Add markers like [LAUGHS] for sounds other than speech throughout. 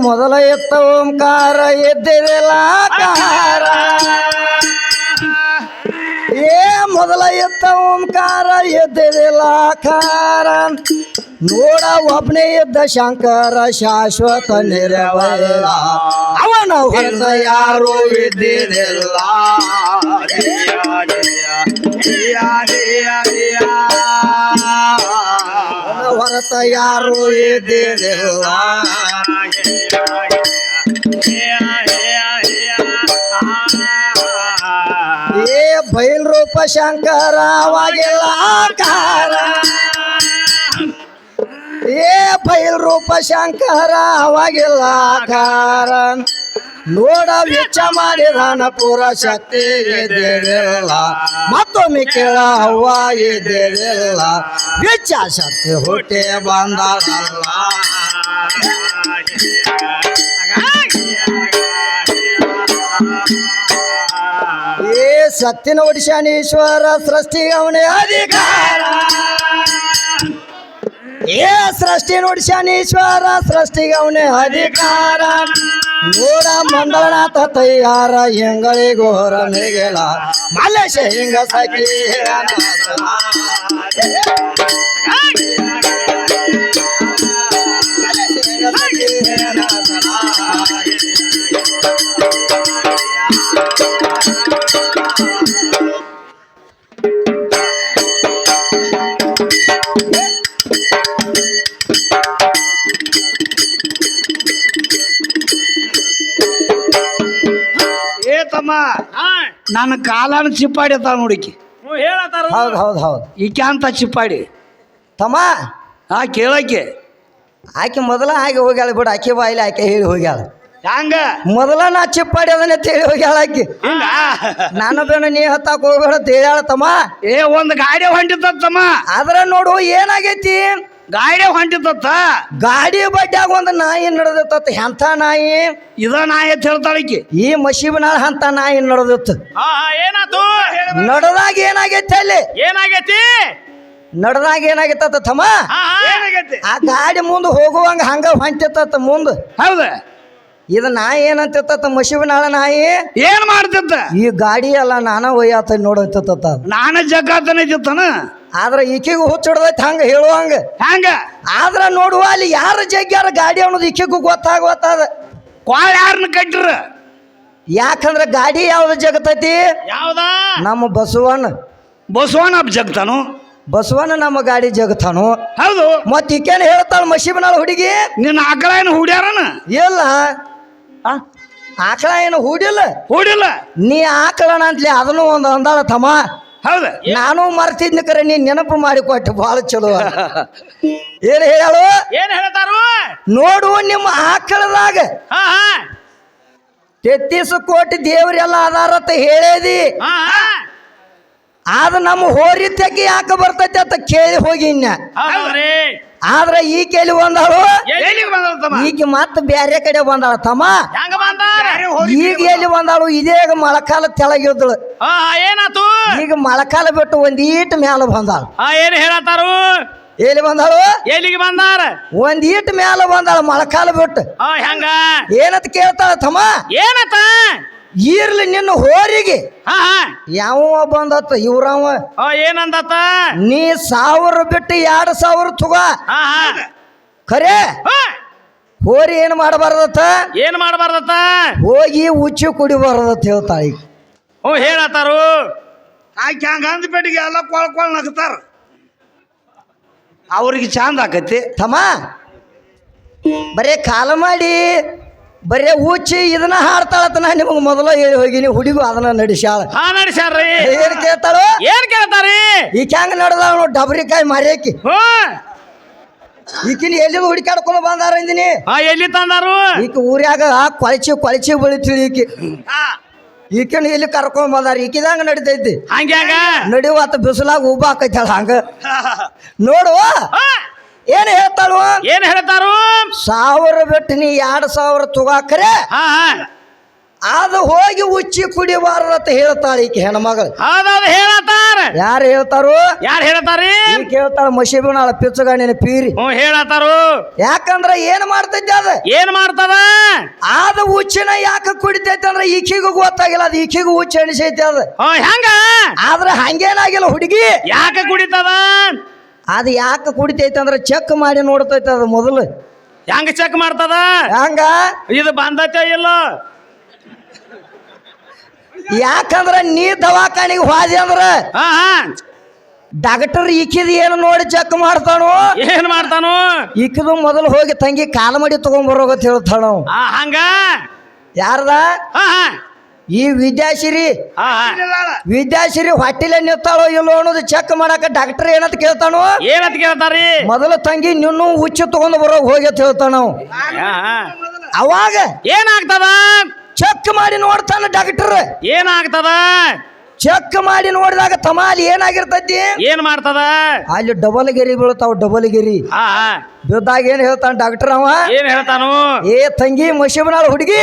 ಮೊದಲ ಎತ್ತ ಓಂಕಾರ ಎದ್ದಿರಲಾಕಾರ ಏ, ಮೊದಲ ಎತ್ತ ಓಂಕಾರ ಎದ್ದಿರಲಾಕಾರ ನೋಡ ಒಬ್ನೇ ಇದ್ದ ಶಂಕರ, ಶಾಶ್ವತ ನಿರವಲ್ಲ. ಅವನ ಹೊರತ ಯಾರು ಇದ್ದಿರಲ್ಲ ಹೊರತ ಯಾರು ಇದ್ದಿರಲ್ಲ ಬಯಲ್ ರೂಪ ಶಂಕರ ಅವಾಗೆಲ್ಲ ಕಾರ ಏ ಅವಾಗೆಲ್ಲ ಕಾರ ನೋಡ ವೆಚ್ಚ ಮಾಡಿದಾನ ಪುರ ಶಕ್ತಿ ಇದ್ದಿರಲಿಲ್ಲ ಮತ್ತೊಮ್ಮೆ ಕೇಳ ಅವ್ವ ಇದ್ದಿರಲಿಲ್ಲ ವೆಚ್ಚ ಶಕ್ತಿ ಹುಟ್ಟಿ ಬಂದಲ್ಲ ಶಕ್ತಿನ ಒಡಿಶಾನೀಶ್ವರ ಸೃಷ್ಟಿ ಅವನೇ ಅಧಿಕಾರ ಏ ಸೃಷ್ಟಿ ನುಡಿಶಾನೀಶ್ವರ ಸೃಷ್ಟಿಗೆ ಅವನೇ ಅಧಿಕಾರ ನೋಡ ಮಂಡಳನಾಥ ತಯ್ಯಾರ ಹೆಂಗಳಿಗೋರ ನಿಗೆಲ ಮಲ್ಲೇಶ ಹಿಂಗ ಸಖಿ ನನ್ನ ಕಾಲನ ಚಿಪ್ಪಾಡಿ ಅಂತ ನೋಡಿಕಿ ಹೇಳತ್ತಾರ ಹೌದು ಹೌದು ಹೌದು. ಈಕೆ ಅಂತ ಚಿಪ್ಪಾಡಿ. ತಮ್ಮ. ಆ ಕೇಳಕ್ಕೆ ಆಕೆ ಮೊದಲ ಹಾಗೆ ಹೋಗ್ಯಾಳ ಬಿಡು ಆಕೆ ಬಾಯಿಲಿ ಆಕೆ ಹೇಳಿ ಹೋಗ್ಯಾಳ. ಹಂಗ? ಮೊದಲ ನಾ ಚಿಪ್ಪಾಡಿ ಅದನ್ನ ತೇಳಿ ಹೋಗ್ಯಾಳ ಆಕೆ. ಹಿಂಗ? ನಾನು ಬೇಡ ನೀ ಹತ್ತಾಕ ಹೋಗ್ಬೇಡ ಅಂತ ಹೇಳ್ಯಾಳ ತಮ್ಮ. ಏ ಒಂದು ಗಾಡಿ ಹೊಂಟಿತ್ತಮ್ಮ ಆದ್ರೆ ನೋಡು ಏನಾಗೈತಿ? ಗಾಡಿ ಹೊಂಟಿತ್ತ ಗಾಡಿ ಬಡ್ಡ್ಯಾಗ ಒಂದು ನಾಯಿ ನಡೆದತ್ತ ಎಂಥ ನಾಯಿ? ಇದ ನಾಯಿ ಅಂತ ಹೇಳ್ತಾಳಿಕಿ ಈ ಮಸೀಬನಾಳ ಅಂತ ನಾಯಿ ನಡೆದಿತ್ತು. ಏನಾತು ನಡೆದಾಗ ಏನಾಗೈತಿ ಅಲ್ಲಿ? ಏನಾಗೈತಿ? ನಡದಾಗ ಏನಾಗಿತ್ತ ತಮ್ಮ? ಆ ಗಾಡಿ ಮುಂದೆ ಹೋಗುವಂಗ ಹಂಗ ಹೊಂಟಿತ್ತ ಮುಂದ. ಹೌದ? ಇದು ನಾಯಿ ಏನಂತಿತ್ತ ಮಸೀಬನಾಳ ನಾಯಿ? ಏನ್ ಮಾಡ್ತಿತ್ತ? ಈ ಗಾಡಿ ಎಲ್ಲ ನಾನ ಒಯ್ಯಾತ ನೋಡತ್ತ ನಾನ ಜಗ್ಗಾತನ ಆದ್ರ ಈಕಿಗೂ ಹುಚ್ಚಿಡ್ದೈತಿ ಹಂಗ ಹೇಳುವಂಗೆ ಹಂಗ. ಆದ್ರೆ ನೋಡುವ ಅಲ್ಲಿ ಯಾರ ಜಗ್ಗ್ಯಾರ ಗಾಡಿ ಅನ್ನೋದು ಈಕಿಗೂ ಗೊತ್ತಾಗತ್ತದ ಕ್ವಾಳ ಯಾರನ್ನ ಕಟ್ಟ್ರ? ಯಾಕಂದ್ರೆ ಗಾಡಿ ಯಾವ್ದು ಜಗತೈತಿ? ಯಾವ್ದ? ನಮ್ಮ ಬಸವಣ್ಣ. ಬಸವಣ್ಣ ಜಗ್ತಾನು? ಬಸವಣ್ಣ ನಮ್ಮ ಗಾಡಿ ಜಗತಾನು. ಹೌದು. ಮತ್ ಈಕೇನ್ ಹೇಳ್ತಾಳ ಮಸೀಬನಾಳ ಹುಡುಗಿ? ನಿನ್ನ ಆಕಳ ಏನು ಹುಡ್ಯಾರನ? ಇಲ್ಲ. ಆ, ಆಕಳ ಏನು ಹೂಡಿಲ್ಲ? ಹೂಡಿಲ್ಲ. ನೀ ಆಕಳಣ ಅಂತಲಿ ಅದನ್ನು ಒಂದು ಅಂದಾಳ ತಮ್ಮ. ಹೌದ. ನಾನು ಮರ್ತಿದ್ನ ಕರೆ ನೀ ನೆನಪು ಮಾಡಿಕೊಟ್ಟು ಬಹಳ ಚಲೋ [LAUGHS] ಏನ್ ಹೇಳು ಏನ್ ಹೇಳ್ತಾರು? ನೋಡು ನಿಮ್ಮ ಆಕಳದಾಗ. ತೆತ್ತೀಸ ಕೋಟಿ ದೇವರೆಲ್ಲ ಅದಾರತ್ತ ಹೇಳೇದಿ. ಆದ ನಮ್ಮ ಹೋರಿ ತೆಗಿ ಯಾಕೆ ಬರ್ತೈತಿ ಅಂತ ಕೇಳಿ ಹೋಗಿ ಇನ್ನ. ಆದ್ರ ಈ ಕೇಳಿ ಬಂದಾಳು? ಎಲ್ಲಿಗೆ ಈಗ ಮತ್ತೆ ಬ್ಯಾರೆ ಕಡೆ ಬಂದಾಳ ತಮ್ಮ? ಹೆಂಗ ಬಂದಾರ ಈಗ ಎಲ್ಲಿ ಬಂದಾಳು? ಇದೇ ಮಳಕಾಲ ತೆಳಗಿದ್ದಳು. ಹಾ ಏನಾತು ಈಗ ಮಳಕಾಲ ಬಿಟ್ಟು ಒಂದೀಟ್ ಮ್ಯಾಲ ಬಂದಾಳ. ಆ ಏನ್ ಹೇಳತ್ತಾರು? ಎಲ್ಲಿ ಬಂದಾಳು? ಎಲ್ಲಿಗೆ ಬಂದಾರ ಒಂದೀಟ್ ಮ್ಯಾಲ ಬಂದಾಳ ಮಳಕಾಲ ಬಿಟ್ಟು. ಆ ಹೆಂಗ? ಏನಂತ ಕೇಳ್ತಾಳ ತಮ್ಮ? ಏನತ್ತ? ಇರ್ಲಿ ನಿನ್ನ ಹೋರಿಗೆ. ಹಾ ಹಾ. ಯಾವ ಬಂದತ್ತ? ಇವ್ರವ. ಹಾ ಏನಂದತ್ತ? ನೀ ಸಾವಿರ ಬಿಟ್ಟು ಎರಡ್ ಸಾವಿರ ತುಗ. ಹಾ ಖರೆ? ಹಾ, ಹೋರಿ ಏನ್ ಮಾಡಬಾರ್ದತ್ತ? ಏನ್ ಮಾಡಬಾರ್ದತ್ತ? ಹೋಗಿ ಉಚ್ಚಿ ಕುಡಿಬಾರ್ದತ್ತ ಹೇಳ್ತಾಳ ಈಗ. ಹ್ಞೂ ಹೇಳತ್ತಾರು ಆಕೆ ಹಂಗ ಅಂದ್ಬಿಟ್ಟಿಗೆ ಎಲ್ಲ ಕೊಳ್ ಕೊಳ್ ನಗ್ತಾರ. ಅವ್ರಿಗೆ ಚಂದ ಆಕತಿ. ತಮ್ಮ ಬರೇ ಕಾಲ ಮಾಡಿ. ಬರೇ ಹುಚ್ಚಿ ಇದನ್ನ ಹಾಡ್ತಾಳತ್ತ ನಾ ನಿಮಗೆ ಮೊದಲ ಹೇಳಿ ಹೋಗಿನಿ ಹುಡುಗು ಅದನ್ನ ನಡೆಸ್ಯಾಳ. ಹಾ ನಡಿಸ್ಯಾರ್ರಿ ಏನ್ ಕೇಳ್ತಾಳು? ಏನ್ ಕೇಳ್ತಾರಿ? ಈಕೆ ಹೆಂಗ ನಡೆದಾಳ ಡಬರಿಕಾಯಿ ಮಾರ್ಯಾಕಿ. ಈಕಿನ ಎಲ್ಲಿ ಹುಡುಕಾಡ್ಕೊಂಡು ಬಂದಾರ ಅಂದಿನಿ? ಹಾ ಎಲ್ಲಿ ತಂದಾರು? ಈಕ ಊರ್ಯಾಗ ಕೊಳಚಿ ಕೊಳಚಿ ಬೆಳಿತಿಳಿ ಈಕಿ. ಈಕಿನ ಎಲ್ಲಿ ಕರ್ಕೊಂಡ್ ಬಂದಾರ? ಈಕಿದಂಗ ನಡಿತೈತಿ ಹಂಗ್ಯಾಂಗ? ನಡಿವತ್ತ ಬಿಸಿಲಾಗ ಉಬ್ಬ ಹಾಕೈತಾಳ ಹಂಗ ನೋಡುವ ಏನ್ ಹೇಳ್ತಾಳು? ಏನ್ ಹೇಳ್ತಾರು? ಸಾವಿರ ಬಿಟ್ಟು ನೀ ಎರಡ್ ಸಾವಿರ ತುಗಾಕ್ರೆ. ಹಾ ಅದು ಹೋಗಿ ಉಚ್ಚಿ ಕುಡಿಬಾರ್ದತ್ತ ಹೇಳ್ತಾಳೆ ಈಕೆ ಹೆಣ್ಮಗಳು. ಹೌದೌದು ಹೇಳತ್ತಾರ. ಯಾರು ಹೇಳ್ತಾರು? ಯಾರು ಹೇಳ್ತಾರಿ? ಕೇಳ್ತಾರ ಮಸೀಬಿನಾಳ ಪಿಚ್ಚಗಾಣಿನ ಪೀರಿ. ಹ್ಞೂ ಹೇಳತ್ತಾರು. ಯಾಕಂದ್ರ ಏನ್ ಮಾಡ್ತೈತಿ ಅದ? ಏನ್ ಮಾಡ್ತದ? ಆದ ಉಚ್ಚಿನ ಯಾಕೆ ಕುಡಿತೈತೆ ಅಂದ್ರೆ ಈಕಿಗೂ ಗೊತ್ತಾಗಿಲ್ಲ ಅದು ಈಕಿಗೂ ಉಚ್ಚಿ ಎಣಿಸೈತೆ ಅದ. ಹ್ಞೂ ಹೆಂಗ? ಆದ್ರೆ ಹಂಗೇನಾಗಿಲ್ಲ ಹುಡುಗಿ. ಯಾಕೆ ಕುಡಿತದ? ಅದು ಯಾಕೆ ಕುಡಿತೈತೆ ಅಂದ್ರೆ ಚೆಕ್ ಮಾಡಿ ನೋಡ್ತೈತೆ ಅದು ಮೊದಲು. ಹೆಂಗ ಚೆಕ್ ಮಾಡ್ತದ? ಹಂಗ? ಇದು ಬಂದೈತೆ ಇಲ್ಲ. ಯಾಕಂದ್ರ ನೀ ದವಾಖಾನಿಗೆ ಹೋದೆ ಅಂದ್ರ ಹಾ ಹಾ. ಡಾಕ್ಟರ್ ಇಕ್ಕಿದ ಏನು ನೋಡಿ ಚೆಕ್ ಮಾಡ್ತಾನೋ? ಏನ್ ಮಾಡ್ತಾನೋ? ಈಕಿದು ಮೊದಲು ಹೋಗಿ ತಂಗಿ ಕಾಲ ಮಾಡಿ ತಗೊಂಡ್ಬರೋಗತ್ ಹೇಳ್ತಾನ ಹಂಗ? ಯಾರ್ದ? ಹಾ ಹಾ. ಈ ವಿದ್ಯಾಶ್ರೀ ಹಾ ವಿದ್ಯಾಶ್ರೀ ಹೊಟ್ಟಿಲೆ ನಿಂತಾಳೋ ಇಲ್ಲೋ ಅನ್ನೋದು ಚೆಕ್ ಮಾಡಾಕ ಡಾಕ್ಟರ್ ಏನಂತ ಕೇಳ್ತಾನೋ? ಏನಂತ ಕೇಳ್ತಾರಿ ಮೊದಲು ತಂಗಿ ನಿನ್ನೂ ಹುಚ್ಚು ತಗೊಂಡು ಬರೋ ಹೋಗಿ ಅಂತ ಹೇಳ್ತಾನ ಅವಾಗ ಏನಾಗ್ತದ? ಚೆಕ್ ಮಾಡಿ ನೋಡ್ತಾನ ಡಾಕ್ಟರ್ ಏನಾಗ್ತದ? ಚೆಕ್ ಮಾಡಿ ನೋಡಿದಾಗ ತಮಾಲಿ ಏನಾಗಿರ್ತೈತಿ? ಏನ್ ಮಾಡ್ತದ? ಅಲ್ಲಿ ಡಬಲ್ ಗಿರಿ ಬೀಳ್ತಾವ ಡಬಲ್ ಗಿರಿ ಹಾ ಬಿದ್ದಾಗ ಏನ್ ಹೇಳ್ತಾನ ಡಾಕ್ಟರ್ ಅವ? ಏನ್ ಹೇಳ್ತಾನು? ಏ ತಂಗಿ ಮಶಿಬನಾಳ ಹುಡುಗಿ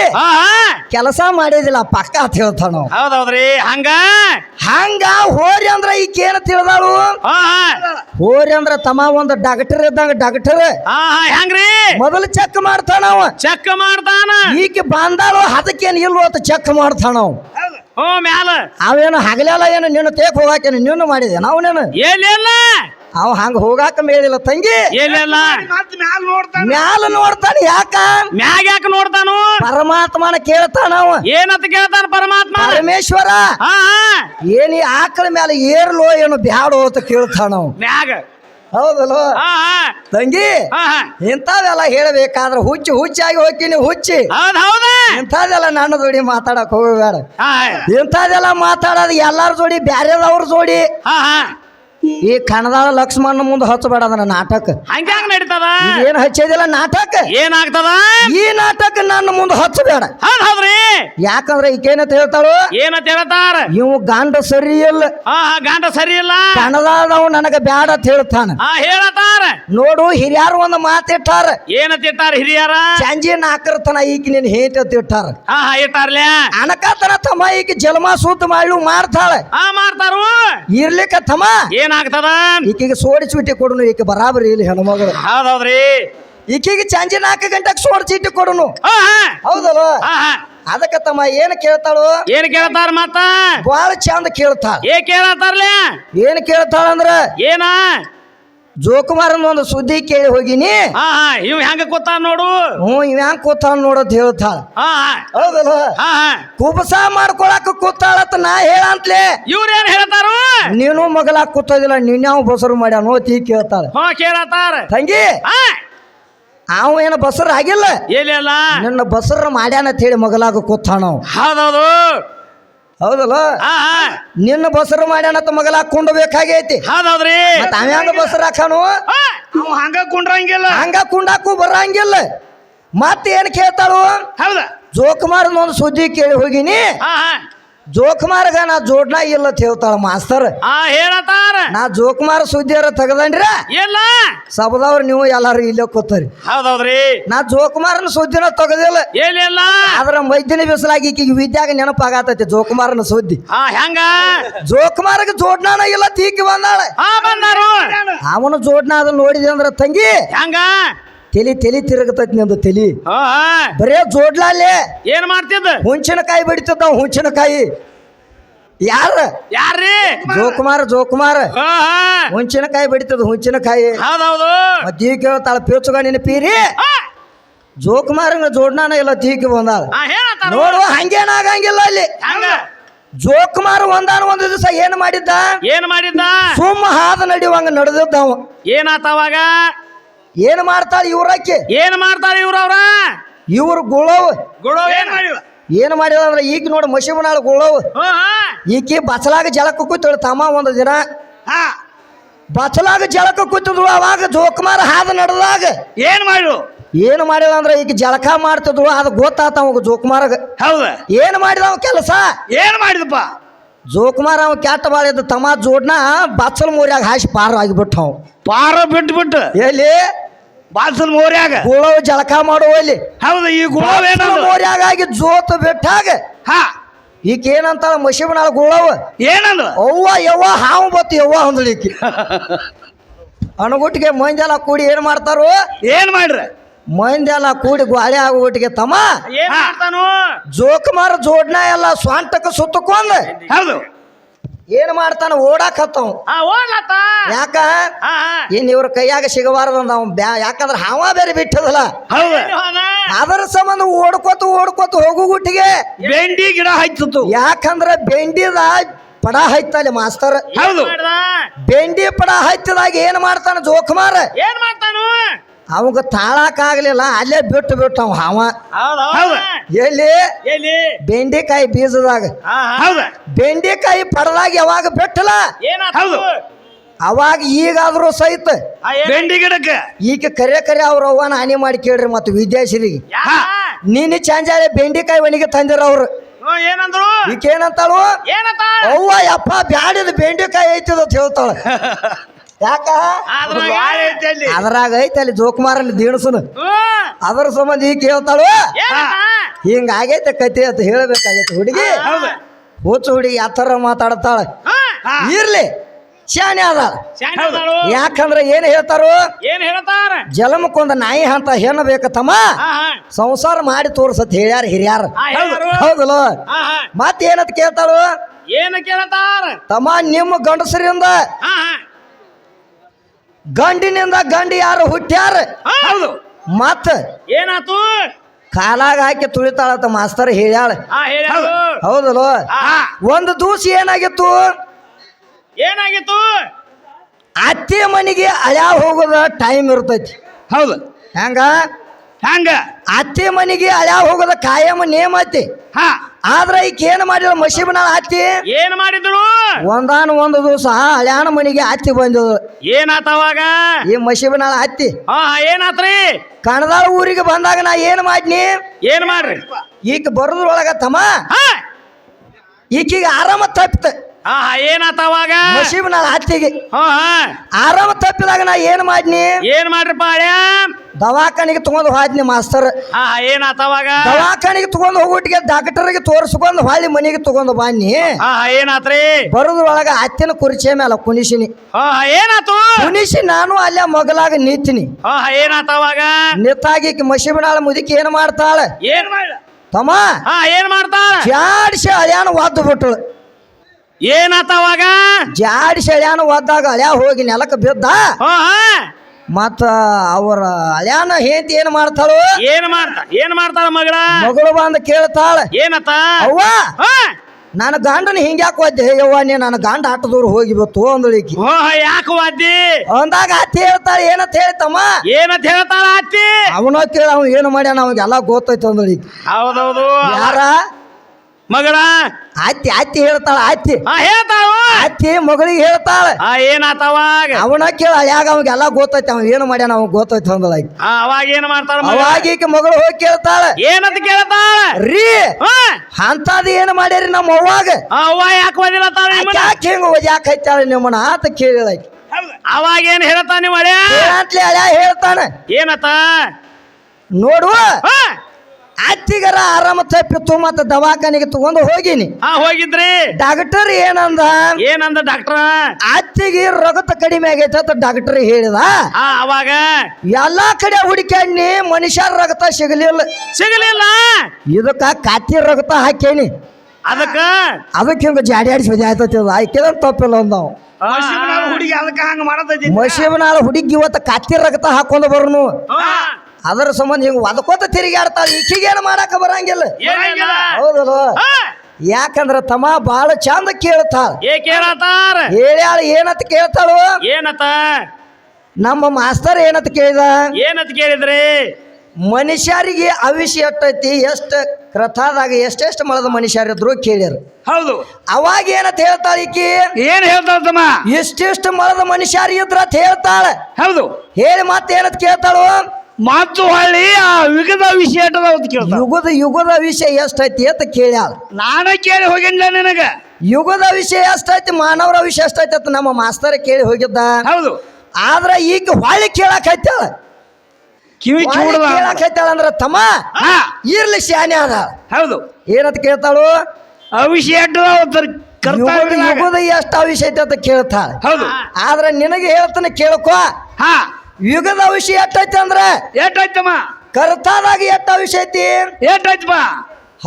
ಕೆಲಸ ಮಾಡಿದಿಲ್ಲ ಪಕ್ಕ ಅಂತ ಹೇಳ್ತಾನ. ಅವ. ಹೌದೌದ್ರಿ ಹಂಗ? ಹಂಗ ಹೋರಿ ಅಂದ್ರ ಈಕ ಏನ ತಿಳಿದಾಳು ಹೋರಿ ಅಂದ್ರ ತಮ್ಮ ಒಂದು ಡಾಕ್ಟರ್ ಇದ್ದಂಗ ಡಾಕ್ಟರ್ ಹಾ ಹೆಂಗ್ರಿ? ಮೊದಲು ಚೆಕ್ ಮಾಡ್ತಾನವ. ಚೆಕ್ ಮಾಡ್ತಾನ? ಈಕೆ ಬಂದಾಳು ಅದಕ್ಕೇನು ಇಲ್ವೋ ಅಂತ ಚೆಕ್ ಮಾಡ್ತಾನವ. ಹ್ಞೂ ಮ್ಯಾಲ. ಅವೇನು ಹಗಲೆಲ್ಲ ಏನು ನಿನ್ನ ತೇಕ್ ಹೋಗಾಕೇನು? ನಿನ್ನ ಮಾಡಿದೆ ನಾವನೇನು ಏನಿಲ್ಲ. ಅವ ಹಂಗ ಹೋಗಾಕ ಮೇಲಿಲ್ಲ ತಂಗಿ. ಏನಿಲ್ಲ. ಮತ್ ಮ್ಯಾಲ ನೋಡ್ತಾನ ಮ್ಯಾಲ ನೋಡ್ತಾನೆ ಯಾಕ? ಮ್ಯಾಗ ಯಾಕ ನೋಡ್ತಾನು? ಪರಮಾತ್ಮನ ಕೇಳ್ತಾನ ಅವ. ಏನಂತ ಕೇಳ್ತಾನ ಪರಮಾತ್ಮ? ಪರಮೇಶ್ವರ? ಹಾ ಏನ್ ಆಕಳ ಮೇಲೆ ಏರ್ಲೋ ಏನು ಬ್ಯಾಡೋ ಅಂತ ಕೇಳ್ತಾನ ಅವ. ಮ್ಯಾಗ. ಹೌದಲ್ವ? ತಂಗಿ ಇಂಥವೆಲ್ಲ ಹೇಳ್ಬೇಕಾದ್ರೆ ಹುಚ್ಚಿ ಹುಚ್ಚಾಗಿ ಹೋಗ್ತೀನಿ ಹುಚ್ಚಿ. ಇಂಥದೆಲ್ಲ ನನ್ನ ಜೋಡಿ ಮಾತಾಡಕ್ ಹೋಗಬೇಡ. ಇಂಥದೆಲ್ಲ ಮಾತಾಡೋದು ಎಲ್ಲಾರ ಜೋಡಿ ಬ್ಯಾರೆದವ್ರ ಜೋಡಿ. ಈ ಕಣದಾಳ ಲಕ್ಷ್ಮಣ್ಣ ಮುಂದೆ ಹಚ್ಚಬೇಡ ಅದನ್ನ ನಾಟಕ. ಹಂಗ್ಯಾಂಗ ನಡೀತದ? ಏನ್ ಹಚ್ಚಿದಿಲ್ಲ ನಾಟಕ. ಏನಾಗ್ತದ? ಈ ನಾಟಕ ನನ್ನ ಮುಂದೆ ಹಚ್ಚಬೇಡ. ಹೌದ್ ಹೌದ್ರಿ? ಯಾಕಂದ್ರೆ ಈಕೇನಂತ ಹೇಳ್ತಾಳು? ಏನಂತ ಹೇಳ್ತಾರ? ಇವು ಗಂಡ ಸರಿ ಇಲ್ಲ. ಹಾ ಹಾ ಗಂಡ ಸರಿ ಇಲ್ಲ? ಕಣದಾಳದವ್ ನನಗ ಬ್ಯಾಡ ಅಂತ ಹೇಳ್ತಾನ. ಹಾ ಹೇಳತಾರ? ನೋಡು ಹಿರಿಯಾರು ಒಂದು ಮಾತಿಟ್ಟಾರ ಏನಂತ ಇಟ್ಟಾರ ಹಿರಿಯರ? ಸಂಜೆ ನಾಕರ್ತನ ಈಕ ನಿನ್ ಹೇಟ್ ಅಂತ ಇಟ್ಟಾರ. ಹಾ ಹಾ ಇಟ್ಟಾರ್ಲ್ಯಾ ಅನಕತನ ತಮ್ಮ ಈಕ ಜಲಮ ಸೂತ್ ಮಾಡಿ ಮಾರ್ತಾಳ. ಹಾ ಮಾಡ್ತಾರು ಇರ್ಲಿಕ್ಕ ತಮ್ಮ. ಏನಾಗ್ತದ? ಈಕೆಗೆ ಸೋಡಿ ಬಿಟ್ಟಿ ಕೊಡು ಈಕೆ ಬರಾಬರಿ ಇಲ್ಲಿ ಹೆಣ್ಮಗಳು. ಹೌದ್ ಹೌದ್ರಿ. ಈಕಿಗೆ ಸಂಜೆ ನಾಲ್ಕು ಗಂಟೆಗೆ ಸೋಡ್ ಚೀಟಿ ಕೊಡುನು. ಹೌದಲ್ಲ? ಅದಕ್ಕ ತಮ್ಮ ಏನ್ ಕೇಳ್ತಾಳು? ಏನ್ ಕೇಳ್ತಾರ ಮತ್ತ ಬಾಳ ಚಂದ ಕೇಳ್ತಾಳ. ಏ ಕೇಳತ್ತಾರ್ಲ್ಯಾ ಏನ್ ಕೇಳ್ತಾಳ ಅಂದ್ರ ಏನ? ಜೋಕುಮಾರನ ಒಂದು ಸುದ್ದಿ ಕೇಳಿ ಹೋಗಿನಿ. ಇವ್ ಹೆಂಗ ಕೂತಾನ ನೋಡು. ಹ್ಞೂ ಇವ್ ಹೆಂಗ್ ಕೂತಾಳ ನೋಡತ್ ಹೇಳ್ತಾಳ. ಹಾ ಹಾ. ಹೌದಲ್ಲ? ಕುಬಸ ಮಾಡ್ಕೊಳಕ ಕೂತಾಳತ್ ನಾ ಹೇಳಂತ್ಲೆ. ಇವ್ರ ಏನ್ ಹೇಳ್ತಾರು? ನೀನು ಮಗಲಾಗ ಕೂತೋದಿಲ್ಲ ನೀನ್ಯಾವ ಬಸರು ಮಾಡ್ಯಾನ ತೀ ಕೇಳ್ತಾಳ. ಕೇಳತ್ತಾರ. ತಂಗಿ? ಹಾ. ಅವ ಏನು ಬಸರ ಆಗಿಲ್ಲ. ಏನಿಲ್ಲ ನಿನ್ನ ಬಸರ ಮಾಡ್ಯಾನ ಅಂತ ಹೇಳಿ ಮಗಲಾಗ ಕೂತಾನ ಅವ. ಹೌದೌದು. ಹೌದಲ್ಲ? ನಿನ್ನ ಬಸರು ಮಾಡ್ಯಾನತ್ತ ಮಗಲಾಗ ಕುಂಡಬೇಕಾಗೈತಿ ಹೌದೌದ್ರಿ. ಮತ್ತ ಅವ ಹೆಂಗ ಬಸರು ಹಾಕಾನು? ಅವ್ ಹಂಗ ಕುಂಡ್ರಂಗಿಲ್ಲ. ಹಂಗ ಕುಂಡಾಕು ಬರಂಗಿಲ್ಲ. ಮತ್ತೆ ಏನ್ ಕೇಳ್ತಾಳು? ಹೌದ. ಜೋಕುಮಾರನ ಒಂದು ಸುದ್ದಿ ಕೇಳಿ ಹೋಗಿನಿ. ಜೋಕುಮಾರ್ಗ ನಾ ಜೋಡ್ನ ಇಲ್ಲ ಹೇಳ್ತಾಳ ಮಾಸ್ತರ್. ಆ ಹೇಳತಾರ ನಾ ಜೋಕುಮಾರ ಸುದ್ದಿಯರ ತೆಗದನ್ರ? ಇಲ್ಲ. ಸಬದವ್ರು ನೀವು ಎಲ್ಲಾರು ಇಲ್ಲೇ ಕೊತ್ತರಿ ಹೌದೌದ್ರಿ. ನಾ ಜೋಕುಮಾರನ ಸುದ್ದಿನ ತೆಗದಿಲ್ಲ. ಏನಿಲ್ಲ ಅದ್ರ ಮೈದಿನ ಬಿಸಿಲಾಗಿ ಈಕಿಗೆ ವಿದ್ಯಾಗ ನೆನಪಾಗತೈತಿ ಜೋಕುಮಾರನ ಸುದ್ದಿ. ಆ ಹೆಂಗ? ಜೋಕುಮಾರಗ ಜೋಡ್ನಾನ ಇಲ್ಲ ತೀಕಿ ಬಂದಾಳ. ಹಾ ಬಂದಾರು. ಅವನು ಜೋಡ್ನ ಅದನ್ನ ನೋಡಿದೆ ಅಂದ್ರ ತಂಗಿ. ಹೆಂಗ? ತಲಿ ತಲಿ ತಿರುಗತೈತಿ ನಿಂದು ತಲಿ. ಹಾ ಹಾ. ಬರೇ ಜೋಡ್ಲಾಲೆ. ಏನ್ ಮಾಡ್ತಿದ್ದ? ಹುಂಚಿನಕಾಯಿ ಬಡಿತದ ಹುಂಚಿನಕಾಯಿ. ಯಾರ? ಯಾರ್ರಿ? ಜೋಕುಮಾರ್ ಜೋಕುಮಾರ. ಹಾ ಹಾ. ಹುಂಚಿನಕಾಯಿ ಬಡಿತದ ಹುಂಚಿನಕಾಯಿ. ಹೌದೌದು. ತೀ ಕೇಳ್ತಾಳ ಪೇಚುಗ ನಿನ್ನ ಪೀರಿ. ಹಾ. ಜೋಕುಮಾರಂಗ ಜೋಡ್ನಾನ ಇಲ್ಲ ತೀಕಿ ಬಂದ ಹಾ ನೋಡುವ ಹಂಗೇನಾಗಂಗಿಲ್ಲ ಅಲ್ಲಿ. ಹೆಂಗ? ಜೋಕುಮಾರ್ ಒಂದಾನ ಒಂದು ದಿವಸ ಏನ್ ಮಾಡಿದ್ದ? ಏನ್ ಮಾಡಿದ್ದ? ಸುಮ್ಮ ಹಾದ ನಡಿವಂಗ ನಡೆದಿದ್ದ ಅವ ಏನಾತ ಅವಾಗ? ಏನ್ ಮಾಡ್ತಾಳ ಇವ್ರಾಕಿ ಏನ್ ಮಾಡ್ತಾರ ಇವ್ರವ್ರ ಇವ್ರು ಗುಳವ್. ಗುಳು ಏನ್ ಮಾಡಿಲ್ಲ ಏನ್ ಮಾಡಿದ ಅಂದ್ರೆ ಈಗ ನೋಡಿ ಮಶಿಬನಾಳ ಗುಳವ್. ಈಕಿ ಬಸಲಾಗ ಜಲಕ್ಕೂ ಕೂತಳು ತಮ್ಮ ಒಂದು ದಿನ. ಹಾ. ಬಸಲಾಗ ಜಳಕ ಕೂತಿದ್ಳು ಅವಾಗ ಜೋಕುಮಾರ ಹಾದ ನಡೆದಾಗ. ಏನ್ ಮಾಡಿಳು ಏನು ಮಾಡಿದ ಅಂದ್ರೆ ಈಗ ಜಲಕ ಮಾಡ್ತಿದ್ಳು ಅದು ಗೊತ್ತಾತ ಅವಾಗ ಜೋಕುಮಾರಗ. ಹೌದ? ಏನ್ ಮಾಡಿದ ಅವ ಕೆಲಸ? ಏನ್ ಮಾಡಿದಪ್ಪ? ಜೋಕುಮಾರ ಅವ ಕೆಟ್ಟ ಬಾಳಿದ ತಮ್ಮ ಜೋಡ್ನ ಬಚಲ ಮೂರ್ಯಾಗ ಹಾಸಿ ಪಾರ ಆಗಿಬಿಟ್ಟ ಅವ. ಪಾರ ಬಿಟ್ಟು ಬಿಟ್ಟು ಎಲ್ಲಿ? ಬಾಲ್ಸಲ್ ಮೋರ್ಯಾಗ. ಗುಳವ್ ಜಳಕ ಮಾಡುವ ಇಲ್ಲಿ ಹೌದು ಈ ಗುಳವ್ ಬಚ್ಚಲ್ ಮೋರ್ಯಾಗ ಆಗಿ ಜೋತ್ ಬಿಟ್ಟಾಗ. ಹಾ. ಈಗ ಏನಂತಾಳ ಮಶಿಬನಾಳ ಗುಳವ? ಏನಂದ? ಅವ್ವ ಯವ್ವ ಹಾವು ಬತ್ತು ಯವ್ವ ಅಂದಳಿಕಿ ಅಣಗುಟ್ಟಿಗೆ ಮಂದೆಲ್ಲ ಕೂಡಿ ಏನ್ ಮಾಡ್ತಾರು? ಏನ್ ಮಾಡ್ರಿ? ಮಂದೆಲ್ಲ ಕೂಡಿ ಗ್ವಾಳೆ ಆಗೋಟಿಗೆ ತಮ್ಮ ಜೋಕ್ ಮಾರ ಜೋಡ್ನ ಎಲ್ಲ ಸ್ವಂಟಕ್ಕೆ ಸುತ್ತಕೊಂಡ್. ಹೌದು. ಏನ್ ಮಾಡ್ತಾನ? ಓಡಾಕ್ ಹತ್ತವ್ ಓಡ್ಲತ್ತ ಯಾಕ? ಇನ್ ಇವ್ರ ಕೈಯಾಗ ಸಿಗಬಾರದು ಅವ್ ಬ್ಯಾ ಯಾಕಂದ್ರ ಹಾವ ಬೇರೆ ಬಿಟ್ಟದಲ್ಲ. ಹೌದ? ಅದರ ಸಂಬಂಧ ಓಡ್ಕೋತ ಓಡ್ಕೋತ ಹೋಗು ಗುಟ್ಟಿಗೆ. ಬೆಂಡಿ ಗಿಡ ಹಚ್ಚಿತು ಯಾಕಂದ್ರ ಬೆಂಡಿದ ಪಡ ಹೈತಲ್ಲ ಮಾಸ್ತರ್. ಹೌದು. ಮಾಡ್ದ? ಬೆಂಡಿ ಪಡ ಹತ್ತಿದಾಗ ಏನ್ ಮಾಡ್ತಾನ ಜೋಕುಮಾರ್? ಏನ್ ಮಾಡ್ತಾನು? ಅವಾಗ ತಾಳಕ್ಕಾಗ್ಲಿಲ್ಲ ಅಲ್ಲೇ ಬಿಟ್ಟು ಬಿಟ್ಟು ಅವ. ಹಾವ ಹೌದ. ಹೌದ. ಎಲ್ಲಿ? ಎಲ್ಲಿ? ಬೆಂಡಿಕಾಯಿ ಬೀಜದಾಗ. ಬೆಂಡೆಕಾಯಿ ಹಾ. ಹೌದ. ಬೆಂಡಿಕಾಯಿ ಪಡದಾಗ ಯಾವಾಗ ಬಿಟ್ಟಲ್ಲ. ಅವಾಗ ಈಗಾದ್ರೂ ಸಹಿತ. ಬೆಂಡಿ ಗಿಡಕ್ಕೆ. ಈಗ ಕರೆ ಕರೆ ಅವ್ರ ಅವ್ವನ ಹಾನಿ ಮಾಡಿ ಕೇಳ್ರಿ ಮತ್ತು ವಿದ್ಯಾಶ್ರೀ? ನೀನು ಬೆಂಡೆಕಾಯಿ ಬೆಂಡಿಕಾಯಿ ಒಣಗಿ ತಂದಿರ ಅವ್ರು. ಏನಂತಳು ಏನಂದ್ರು? ಏನತ್ತ ಅವ್ವ ಯಪ್ಪ ಬ್ಯಾಡಿದ ಬೆಂಡಿಕಾಯಿ ಐತದ ಅಂತ ಹೇಳ್ತಾಳ. [LAUGHS] ಯಾಕ? ಅದ್ರಾಗ ಐತೆ ಅಲ್ಲಿ. ಜೋಕ್ ಐತೆ ಅಲ್ಲಿ ಜೋಕುಮಾರಲ್ಲಿ ದೀಣಸುನು. ಅದರ ಅದ್ರ ಸಂಬಂಧ ಈಗ ಕೇಳ್ತಾಳು. ಹಿಂಗಾಗೈತೆ ಹಿಂಗ ಆಗೈತೆ ಕತೆ ಅಂತ ಹೇಳಬೇಕಾಗೈತೆ ಹುಡುಗಿ. ಹೌದ. ಹುಚ್ಚು ಹುಡುಗಿ ಆ ಥರ ಮಾತಾಡ್ತಾಳ? ಇರ್ಲಿ. ಶಾಣೆ ಅದ ಯಾಕಂದ್ರೆ ಏನ್ ಹೇಳ್ತಾರು? ಏನ್ ಹೇಳ್ತಾರ? ಜಲಮಕ್ಕೊಂದ ನಾಯಿ ಅಂತ ಹೆಣ್ಣು ಬೇಕತ್ತಮ್ಮ ಹಾ ಸಂಸಾರ ಮಾಡಿ ತೋರ್ಸತ್ ಹೇಳ್ಯಾರ ಹಿರಿಯಾರ. ಹೌದಲ್ಲ? ಹಾ ಏನತ್ ಮತ್ತೇನಂತ ಕೇಳ್ತಾಳು? ಏನ್ ಕೇಳತಾರ? ತಮ್ಮ ನಿಮ್ಮ ಗಂಡಸರಿಂದ ಗಂಡಿನಿಂದ ಗಂಡಿ ಯಾರು ಹುಟ್ಟ್ಯಾರ. ಹೌದು. ಮತ್ ಏನಾತು? ಕಾಲಾಗ ಹಾಕಿ ತುಳಿತಾಳತ್ತ ಮಾಸ್ತರ್ ಹೇಳ್ಯಾಳ. ಹಾ ಹೇಳ್ಯಾರು ಹೌದಲ್ಲ? ಹಾ ಒಂದು ದೂಸ ಏನಾಗಿತ್ತು? ಏನಾಗಿತ್ತು? ಅತ್ತೆ ಮನೆಗೆ ಅಳ್ಯಾ ಹೋಗೋದ ಟೈಮ್ ಇರ್ತೈತಿ. ಹೌದು. ಹೆಂಗ? ಹೆಂಗ? ಅತ್ತೆ ಮನೆಗೆ ಅಳ್ಯಾ ಹೋಗೋದ ಕಾಯಂ ನೇಮ ಐತಿ. ಹಾ. ಆದ್ರ ಈಕ ಏನ್ ಮಾಡಿದ ಮಸೀಬನ ಹತ್ತಿ? ಏನ್ ಮಾಡಿದ್ರು ಒಂದಾನು ಒಂದು ದಿವಸ ಹಳ್ಯಾಣ ಮನೆಗೆ ಹತ್ತಿ ಬಂದದು ಏನಾತವಾಗ ಈ ಮಸೀಬನಾಳ ಹತ್ತಿ. ಹಾ ಏನಾತ್ರಿ? ಕಣದಾಳ ಊರಿಗೆ ಬಂದಾಗ ನಾ ಏನ್ ಮಾಡ್ನಿ? ಏನ್ ಮಾಡ್ರಿ? ಈಗ ಬರೋದ್ರೊಳಗ ತಮ್ಮ ಈಕಿಗೆ ಆರಾಮ ತಪ್ಪಿತ. ಹಾ ಹಾ, ಏನಾತ ಅವಾಗ? ಅತ್ತಿಗೆ ಹತ್ತಿಗೆ. ಹಾ ಹಾ. ಆರಾಮ ತಪ್ಪಿದಾಗ ನಾ ಏನ್ ಮಾಡ್ನಿ? ಏನ್ ಮಾಡ್ರಿಪ್ಪ ಹಳ್ಯಾ ದವಾಖಾನಿಗೆ ತಗೊಂಡು ಹೋದ್ನಿ ಮಾಸ್ತರ್ ಹಾ ಹಾ, ಏನಾತ ಅವಾಗ? ದವಾಖಾನಿಗೆ ತಗೊಂಡು ಹೋಗ್ಬಿಟ್ಟಿಗೆ ಡಾಕ್ಟರ್ಗೆ ತೋರಿಸ್ಕೊಂಡು ಹೊಳ್ಳಿ ಮನೆಗೆ ತಗೊಂಡು ಬನ್ನಿ ಹಾ ಹಾ, ಏನಾತ್ರಿ ಬರೋದ್ರೊಳಗ ಅತ್ತಿನ ಕುರ್ಚಿ ಮೇಲೆ ಕುಣಿಸಿನಿ. ಹಾ ಹಾ, ಏನಾತು? ಕುಣಿಸಿ ನಾನು ಅಲ್ಲೇ ಮಗಲಾಗ ನಿಂತೀನಿ. ಹಾ ಹಾ, ಏನಾತ ಅವಾಗ? ನಿತ್ತಾಗಿ ಮಸೀಬನಾಳ ಮುದುಕಿ ಏನ್ ಮಾಡ್ತಾಳ? ಏನ್ ಮಾಡ ತಮ್ಮ ಹಾ ಏನ್ ಮಾಡ್ತಾಳ? ಜಾಡಿಸಿ ಅಳ್ಯಾನ ಒದ್ದು ಬಿಟ್ಟಳು ಏನಾತ ಜಾಡಿ ಸೆಳ್ಯಾನ ಒದ್ದಾಗ ಅಳ್ಯಾ ಹೋಗಿ ನೆಲಕ್ಕೆ ಬಿದ್ದ. ಮತ್ತ ಅವರ ಅಳ್ಯಾನ ಹೇಂತಿ ಏನ್ ಮಾಡ್ತಾಳು? ಏನ್ ಮಾಡ್ತಾ ಏನ್ ಮಾಡ್ತಾಳ ಮಗಳ? ಮಗಳು ಬಂದ ಕೇಳ್ತಾಳ ಏನತ್ತ? ಅವ್ವ ನನ್ನ ಗಂಡನ ಹಿಂಗ್ಯಾಕ ಒದ್ದೆ? ಯವ್ವ ನೀ ನನ್ನ ಗಂಡ ಆಟ ದೂರ ಹೋಗಿಬತ್ತು ಅಂದಳಿಕಿ ಹೋ ಯಾಕೆ ಒದ್ದಿ? ಅಂದಾಗ ಅತ್ತಿ ಹೇಳ್ತಾಳೆ ಏನಂತ ಹೇಳ್ತಮ್ಮ? ಏನಂತ ಹೇಳ್ತಾಳ ಅತ್ತಿ ಅವನ ಕೇಳ ಅವ್ನು ಏನು ಮಾಡ್ಯಾನ ಅವಾಗೆಲ್ಲ ಗೊತ್ತೈತೆ ಅಂದಳಿಕಿ ಹೌದೌದು. ಯಾರ? ಮಗಳ? ಅತ್ತಿ ಅತ್ತಿ ಹೇಳ್ತಾಳ ಅತ್ತಿ ಹಾ ಹೇಳ್ತಾಳು ಅತ್ತಿ ಮಗಳಿಗೆ ಹೇಳ್ತಾಳ. ಹಾ ಏನಾತವಾಗ ಅವನ ಕೇಳ ಯಾಗ ಅವಾಗೆಲ್ಲ ಗೊತ್ತೈತೆ ಅವ್ ಏನು ಮಾಡ್ಯಾನ ಅವ್ ಗೊತ್ತೈತೆ ಹಾ ಅವಾಗ ಏನ್ ಮಗಳ? ಅವಾಗ ಈಕೆ ಮಗಳು ಹೋಗಿ ಕೇಳ್ತಾಳ. ಏನಂತ ಕೇಳ್ತಾಳ? ರೀ ಹಾ. ಏನ್ ಏನು ಮಾಡ್ಯಾರಿ ನಮ್ಮ ಅವ್ವಾಗ? ಆ ಅವ್ವ ಯಾಕೆ ನಿಮ್ಮನ್ನ? ಯಾಕೆ ಹಿಂಗ ಯಾಕೆ ಹಚ್ಚಾಳ ನಿಮ್ಮನ ಆತ ಕೇಳಿದಾಕಿ ಅವಾಗ ಏನ್ ಹೇಳ್ತಾನ ನೀವು ಹಳ್ಯಾ ಹೇಳ್ತಾನೆ. ಏನತ್ತ? ನೋಡುವ. ಹಾ. ಅತ್ತಿಗರ ಆರಾಮ ತಪ್ಪಿತ್ತು ಮತ್ತೆ ದವಾಖಾನೆಗೆ ತಗೊಂಡು ಹೋಗಿನಿ. ಹಾ ಹೋಗಿದ್ರಿ? ಡಾಕ್ಟರ್ ಏನಂದ? ಏನಂದ ಡಾಕ್ಟರ್ ಅತ್ತಿಗೆ ರಗತ ಕಡಿಮೆ ಆಗೈತೆ ಅಂತ ಡಾಕ್ಟರ್ ಹೇಳಿದ. ಹಾ ಅವಾಗ? ಎಲ್ಲಾ ಕಡೆ ಹುಡುಕ್ಯಾಡ್ನಿ ಮನುಷ್ಯ ರಗತ ಸಿಗಲಿಲ್ಲ. ಸಿಗಲಿಲ್ಲ? ಇದಕ್ಕ ಕಾತಿ ರಗತ ಹಾಕೇನಿ. ಅದಕ್ಕ? ಅದಕ್ಕೆ ಹಿಂಗ ಜಾಡಿ ಆಡಿಸಿ ಆಯ್ತತಿ ಅದು. ಆಯ್ಕೆದ ತಪ್ಪಿಲ್ಲ ಅಂದವ್. ಮಸೀಬ್ನಾಳ ಹುಡುಗಿ ಅದಕ್ಕೆ ಹಂಗ ಮಾಡತೈತಿ ಮಸೀಬನಾಳ ಹುಡುಗಿ ಇವತ್ತು ಕಾತಿ ರಗತ ಹಾಕೊಂಡು ಬರ್ನು. ಹಾ, ಅದರ ಸಂಬಂಧ ಹಿಂಗ್ ಒದಕೋತ ತಿರುಗಾಡ್ತಾಳ ಈಕಿಗೇನು ಏನು ಮಾಡಾಕ ಬರಂಗಿಲ್ಲ. ಏನಿಲ್ಲ. ಹೌದಲ್ಲ ಹಾ, ಯಾಕಂದ್ರ ತಮ್ಮ ಬಹಳ ಚಂದ ಕೇಳ್ತಾಳ ಹೇಳ್ಯಾಳ ಏನಂತ ಕೇಳ್ತಾಳು? ಏನತ್ತ? ನಮ್ಮ ಮಾಸ್ತರ್ ಏನಂತ ಕೇಳಿದ? ಏನಂತ ಕೇಳಿದ್ರಿ? ಮನುಷ್ಯರಿಗೆ ಆಯುಷ್ಯ ಎಟ್ಟೈತಿ ಎಷ್ಟು ಕ್ರಥಾದಾಗ ಎಷ್ಟೆಷ್ಟು ಮಳದ ಮನುಷ್ಯರಿದ್ರು ಕೇಳ್ಯಾರ. ಹೌದು. ಅವಾಗ ಏನಂತ ಹೇಳ್ತಾಳ ಈಕಿ? ಏನ್ ಹೇಳ್ತಾಳ ತಮ್ಮ? ಎಷ್ಟೆಷ್ಟು ಮಳದ ಮನುಷ್ಯರು ಇದ್ರ ಅಂತ ಹೇಳ್ತಾಳ. ಹೌದು. ಹೇಳಿ ಮತ್ತೆ ಏನಂತ ಕೇಳ್ತಾಳು? ಮಾತು ಹೊಳ್ಳಿ ಆ ಯುಗದ ವಿಷಯ ಯುಗದ ಯುಗದ ವಿಷಯ ಎಷ್ಟೈತಿ ಅಂತ ಕೇಳ್ಯಾಳ ನಾನು ಕೇಳಿ ಹೋಗಿಲ್ಲ ನಿನಗ. ಯುಗದ ವಿಷಯ ಎಷ್ಟೈತಿ ಮಾನವರ ವಿಷಯ ಎಷ್ಟೈತಿ ಅಂತ ನಮ್ಮ ಮಾಸ್ತರ ಕೇಳಿ ಹೋಗಿದ್ದ. ಹೌದು. ಆದ್ರೆ ಈಗ ಹೊಳ್ಳಿ ಕೇಳಕ್ ಐತಾಳ ಕಿವಿ ಕೇಳಕ್ ಐತಾಳ ಅಂದ್ರ ತಮ್ಮ ಹಾ. ಇರ್ಲಿ ಶಾನೆ ಅದ ಹೌದು. ಏನಂತ ಕೇಳ್ತಾಳು? ಯುಗದ ಯುಗದ ಎಷ್ಟು ವಿಷಯ ಐತೆ ಅಂತ ಕೇಳ್ತಾಳ. ಹೌದು. ಆದ್ರೆ ನಿನಗೆ ಹೇಳ್ತಾನೆ ಕೇಳ್ಕೊ. ಹಾ. ಯುಗದ ವಿಷಯ ಎಷ್ಟೈತಿ ಅಂದ್ರೆ? ಏಟಾಯ್ತಮ್ಮ ಕರ್ತಾದಾಗ ಎಷ್ಟ ವಿಷಯ ಐತಿ ಏಟಾಯ್ತಮ್ಮ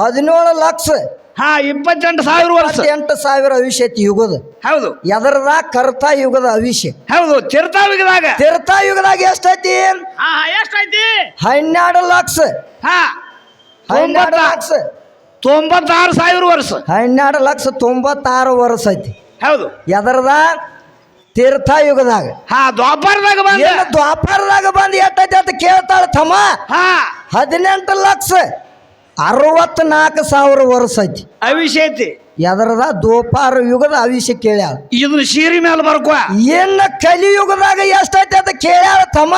ಹದಿನೇಳು ಲಕ್ಷ. ಹಾ ಇಪ್ಪತ್ತೆಂಟು ಸಾವಿರ ವರ್ಷ. ಎಂಟು ಸಾವಿರ ವಿಷಯ ಐತಿ ಯುಗದ. ಹೌದು. ಎದರದ ಕರ್ತ ಯುಗದ ಅವಿಷ್ಯ. ಹೌದು ತಿರ್ತಾ ಯುಗದಾಗ. ಎಷ್ಟೈತಿ ಹಾ ಹಾ ಎಷ್ಟೈತಿ ಹನ್ನೆರಡು ಲಕ್ಷ. ಹಾ ಹನ್ನೆರಡು ಲಕ್ಷ. ತೊಂಬತ್ತಾರು ಸಾವಿರ ವರ್ಷ. ಹನ್ನೆರಡು ಲಕ್ಷ ತೊಂಬತ್ತಾರು ವರ್ಷ ಐತಿ. ಹೌದು. ಎದರದ ತೀರ್ಥ ಯುಗದಾಗ ಹಾ ದ್ವಾಪರದಾಗ ಬಂದ. ಏನು ದ್ವಾಪರದಾಗ ಬಂದು ಎಷ್ಟೈತಿ ಅಂತ ಕೇಳ್ತಾಳ ತಮ್ಮ? ಹಾ. ಹದಿನೆಂಟು ಲಕ್ಷ ಅರವತ್ನಾಲ್ಕು ಸಾವಿರ ವರ್ಷ ಐತಿ. ಅವಿಷ ಐತಿ. ಎದರದ ದೋಪಾರ ಯುಗದ ಅವಿಷ ಕೇಳ್ಯಾಳ. ಇದನ್ನ ಸೀರಿ ಮೇಲೆ ಬರ್ಕೋ. ಇನ್ನ ಕಲಿಯುಗದಾಗ ಎಷ್ಟೈತಿ ಅಂತ ಕೇಳ್ಯಾಳ ತಮ್ಮ?